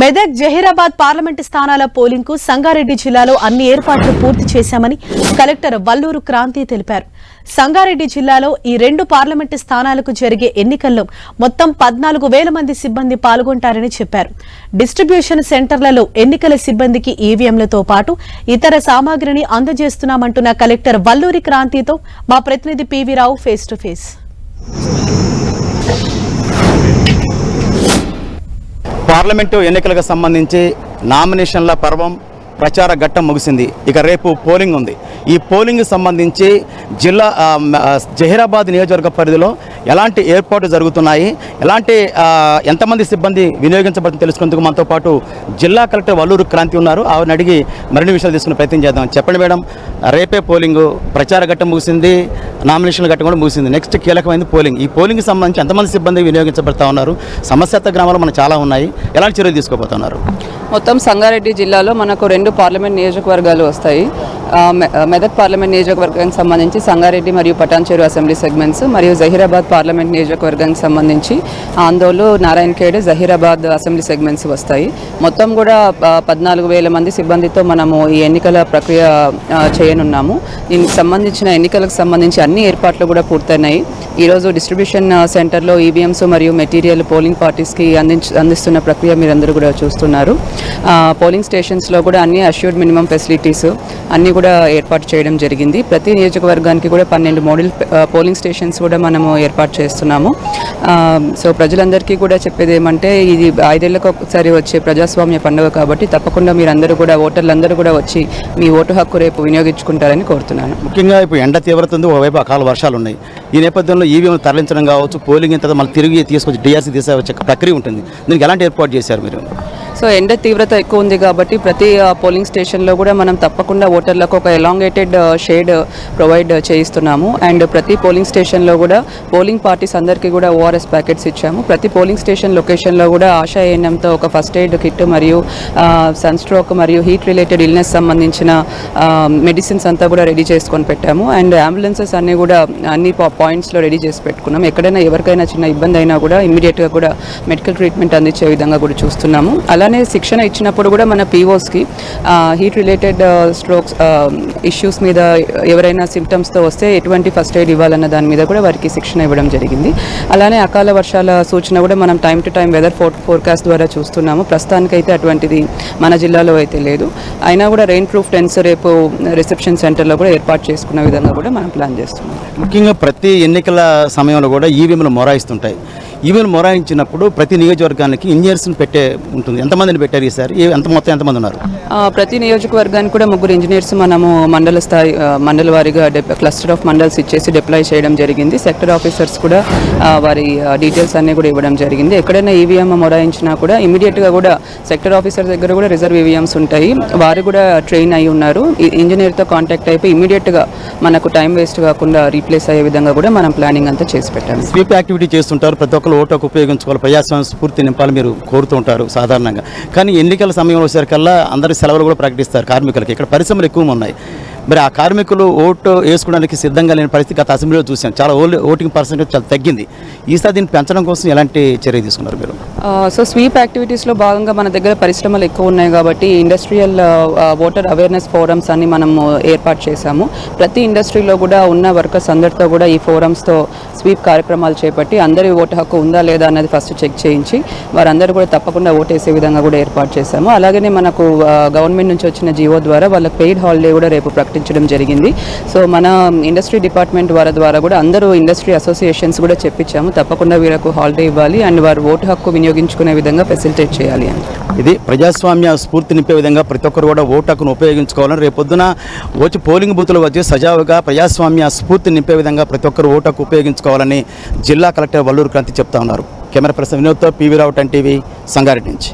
Medak Zaheerabad parliament స్థానాల పోలింగ్కు సంగారెడ్డి జిల్లాలో అన్ని ఏర్పాట్లు పూర్తి చేశామని కలెక్టర్ వల్లూరు క్రాంతి తెలిపారు. సంగారెడ్డి జిల్లాలో ఈ రెండు పార్లమెంటు స్థానాలకు జరిగే ఎన్నికల్లో మొత్తం పద్నాలుగు వేల మంది సిబ్బంది పాల్గొంటారని చెప్పారు. డిస్ట్రిబ్యూషన్ సెంటర్లలో ఎన్నికల సిబ్బందికి ఈవీఎంలతో పాటు ఇతర సామాగ్రిని అందజేస్తున్నామంటున్న కలెక్టర్ వల్లూరి క్రాంతితో మా ప్రతినిధి PV Rao face to face. Parliament ఎన్నికలకు సంబంధించి నామినేషన్ల పర్వం ప్రచార ఘట్టం ముగిసింది. ఇక రేపు పోలింగ్ ఉంది. ఈ పోలింగ్ సంబంధించి జిల్లా జహీరాబాద్ నియోజకవర్గ పరిధిలో ఎలాంటి ఏర్పాట్లు జరుగుతున్నాయి? ఎలాంటి ఎంతమంది సిబ్బంది వినియోగించబడుతుంది తెలుసుకునేందుకు మనతో పాటు జిల్లా కలెక్టర్ వల్లూరు క్రాంతి ఉన్నారు. ఆవిడని అడిగి మరిన్ని విషయాలు తీసుకునే ప్రయత్నం చేద్దాం. చెప్పండి మేడం రేపే పోలింగు ప్రచార ఘట్టం ముగిసింది. నామినేషన్లు ఘట్టం కూడా ముగిసింది. నెక్స్ట్ కీలకమైనది పోలింగ్. ఈ పోలింగ్ సంబంధించి ఎంతమంది సిబ్బంది వినియోగించబడతా ఉన్నారు? సమస్యాత్మక గ్రామాలు మనకు చాలా ఉన్నాయి. ఎలాంటి చర్యలు తీసుకోబోతున్నారు? మొత్తం సంగారెడ్డి జిల్లాలో మనకు రెండు పార్లమెంట్ నియోజకవర్గాలు వస్తాయి. మె- మెదక్ పార్లమెంట్ నియోజకవర్గానికి సంబంధించి సంగారెడ్డి మరియు పటాన్చేరు అసెంబ్లీ సెగ్మెంట్స్ మరియు జహీరాబాద్ పార్లమెంట్ నియోజకవర్గానికి సంబంధించి ఆందోళన నారాయణఖేడ్ జహీరాబాద్ అసెంబ్లీ సెగ్మెంట్స్ వస్తాయి. మొత్తం కూడా పద్నాలుగు వేల మంది సిబ్బందితో మనము ఈ ఎన్నికల ప్రక్రియ చేయనున్నాము. దీనికి సంబంధించిన ఎన్నికలకు సంబంధించి అన్ని ఏర్పాట్లు కూడా పూర్తయినాయి. ఈరోజు డిస్ట్రిబ్యూషన్ సెంటర్లో ఈవీఎంస్ మరియు మెటీరియల్ పోలింగ్ పార్టీస్కి అందించ అందిస్తున్న ప్రక్రియ మీరందరూ కూడా చూస్తున్నారు. పోలింగ్ స్టేషన్స్లో కూడా అన్ని అష్యూర్డ్ మినిమం ఫెసిలిటీస్ అన్నీ కూడా ఏర్పాటు చేయడం జరిగింది. ప్రతి నియోజకవర్గానికి కూడా పన్నెండు మోడల్ పోలింగ్ స్టేషన్స్ కూడా మనము ఏర్పాటు చేస్తున్నాము. సో ప్రజలందరికీ కూడా చెప్పేది ఏమంటే ఇది ఐదేళ్ళకు ఒకసారి వచ్చే ప్రజాస్వామ్య పండుగ కాబట్టి తప్పకుండా మీరందరూ కూడా ఓటర్లందరూ కూడా వచ్చి మీ ఓటు హక్కు రేపు వినియోగించుకుంటారని కోరుతున్నాను. ముఖ్యంగా ఇప్పుడు ఎండ తీవ్రత ఉంది ఒకవైపు అకాల వర్షాలు ఉన్నాయి ఈ నేపథ్యంలో ఈవీఎం తరలించడం కావచ్చు పోలింగ్ తర్వాత మళ్ళీ తిరిగి తీసుకొచ్చి డిఆర్సీ తీసే వచ్చే ప్రక్రియ ఉంటుంది. దీనికి ఎలాంటి ఏర్పాటు చేశారు మీరు? సో ఎండ తీవ్రత ఎక్కువ ఉంది కాబట్టి ప్రతి పోలింగ్ స్టేషన్లో కూడా మనం తప్పకుండా ఓటర్లకు ఒక ఎలాంగేటెడ్ షేడ్ ప్రొవైడ్ చేయిస్తున్నాము. అండ్ ప్రతి పోలింగ్ స్టేషన్లో కూడా పోలింగ్ పార్టీస్ అందరికీ కూడా ఓఆర్ఎస్ ప్యాకెట్స్ ఇచ్చాము. ప్రతి పోలింగ్ స్టేషన్ లొకేషన్లో కూడా ఆశా ఏఎన్ఎంతో ఒక ఫస్ట్ ఎయిడ్ కిట్ మరియు సన్ స్ట్రోక్ మరియు హీట్ రిలేటెడ్ ఇల్నెస్ సంబంధించిన మెడిసిన్స్ అంతా కూడా రెడీ చేసుకొని పెట్టాము. అండ్ అంబులెన్సెస్ అన్నీ కూడా అన్ని పాయింట్స్లో రెడీ చేసి పెట్టుకున్నాం. ఎక్కడైనా ఎవరికైనా చిన్న ఇబ్బంది అయినా కూడా ఇమీడియట్గా కూడా మెడికల్ ట్రీట్మెంట్ అందించే విధంగా కూడా చూస్తున్నాము. అలా అలానే శిక్షణ ఇచ్చినప్పుడు కూడా మన పీఓస్కి హీట్ రిలేటెడ్ స్ట్రోక్స్ ఇష్యూస్ మీద ఎవరైనా సిమ్టమ్స్తో వస్తే ఎటువంటి ఫస్ట్ ఎయిడ్ ఇవ్వాలన్న దాని మీద కూడా వారికి శిక్షణ ఇవ్వడం జరిగింది. అలానే అకాల వర్షాల సూచన కూడా మనం time to time weather fore forecast ద్వారా చూస్తున్నాము. ప్రస్తుతానికైతే అటువంటిది మన జిల్లాలో అయితే లేదు. అయినా కూడా రెయిన్ ప్రూఫ్ టెన్స్ రేపు రిసెప్షన్ సెంటర్లో కూడా ఏర్పాటు చేసుకున్న విధంగా కూడా మనం ప్లాన్ చేస్తున్నాం. ముఖ్యంగా ప్రతి ఎన్నికల సమయంలో కూడా ఈవీఎంలు మొరాయిస్తుంటాయి. ఈవీఎంలు మొరాయించినప్పుడు ప్రతి నియోజకవర్గానికి ఇంజనీర్స్ని పెట్టే ఉంటుంది. ఎంతమందిని పెట్టారు ఈసారి ఎంత మొత్తం ఎంతమంది ఉన్నారు? ప్రతి నియోజకవర్గానికి కూడా ముగ్గురు ఇంజనీర్స్ మనము మండల స్థాయి మండల వారీగా క్లస్టర్ ఆఫ్ మండల్స్ ఇచ్చేసి డిప్లాయ్ చేయడం జరిగింది. సెక్టర్ ఆఫీసర్స్ కూడా వారి డీటెయిల్స్ అన్నీ కూడా ఇవ్వడం జరిగింది. ఎక్కడైనా ఈవీఎం మొరాయించినా కూడా ఇమీడియట్గా కూడా సెక్టర్ ఆఫీసర్ దగ్గర కూడా రిజర్వ్ ఈవీఎంస్ ఉంటాయి. వారు కూడా ట్రైన్ అయి ఉన్నారు. ఇంజనీర్తో కాంటాక్ట్ అయిపోయి ఇమీడియట్గా మనకు టైం వేస్ట్ కాకుండా రీప్లేస్ అయ్యే విధంగా కూడా మనం ప్లానింగ్ అంతా చేసి పెట్టాము. స్వీప్ యాక్టివిటీ చేస్తుంటారు. ప్రతి ఒక్కరు ఓటు ఉపయోగించుకోవాలి ప్రజాస్వామ్య స్ఫూర్తి నింపాలి మీరు కోరుతూ ఉంటారు సాధారణంగా. కానీ ఎన్నికల సమయంలో వచ్చేసరికల్లా అందరి సెలవులు కూడా ప్రకటిస్తారు కార్మికులకి. ఇక్కడ పరిశ్రమలు ఎక్కువ ఉన్నాయి. మరి ఆ కార్మికులు ఓటు వేసుకోవడానికి సిద్ధంగా లేని పరిస్థితి గత అసెంబ్లీలో చూసాం చాలా ఓటింగ్ పర్సెంటేజ్ చాలా తగ్గింది. ఈసారి దీన్ని పెంచడం కోసం ఎలాంటి చర్య తీసుకున్నారు మీరు? సో స్వీప్ యాక్టివిటీస్లో భాగంగా మన దగ్గర పరిశ్రమలు ఎక్కువ ఉన్నాయి కాబట్టి ఇండస్ట్రియల్ ఓటర్ అవేర్నెస్ ఫోరమ్స్ అన్ని మనము ఏర్పాటు చేశాము. ప్రతి ఇండస్ట్రీలో కూడా ఉన్న వర్కర్స్ అందరితో కూడా ఈ ఫోరమ్స్తో స్వీప్ కార్యక్రమాలు చేపట్టి అందరి ఓటు హక్కు ఉందా లేదా అన్నది ఫస్ట్ చెక్ చేయించి వారందరూ కూడా తప్పకుండా ఓటేసే విధంగా కూడా ఏర్పాటు చేశాము. అలాగనే మనకు గవర్నమెంట్ నుంచి వచ్చిన జీవో ద్వారా వాళ్ళకి పెయిడ్ హాలిడే కూడా రేపు ప్రకటించడం జరిగింది. సో మన ఇండస్ట్రీ డిపార్ట్మెంట్ వారి ద్వారా కూడా అందరూ ఇండస్ట్రీ అసోసియేషన్స్ కూడా చెప్పించాము. తప్పకుండా వీళ్ళకు హాలిడే ఇవ్వాలి. అండ్ వారు ఓటు హక్కు ఉపయోగించుకునే విధంగా ఫెసిలిటేట్ చేయాలి అని. ఇది ప్రజాస్వామ్య స్ఫూర్తి నింపే విధంగా ప్రతి ఒక్కరు కూడా ఓటు హక్కును ఉపయోగించుకోవాలని రేపొద్దున వచ్చి పోలింగ్ బూత్లు వచ్చి సజావుగా ప్రజాస్వామ్య స్ఫూర్తి నింపే విధంగా ప్రతి ఒక్కరు ఓటు హక్కు ఉపయోగించుకోవాలని జిల్లా కలెక్టర్ వల్లూరు క్రాంతి చెప్తా ఉన్నారు. Camera person వినోద్తో PV Rao ten TV Sangareddy నుంచి.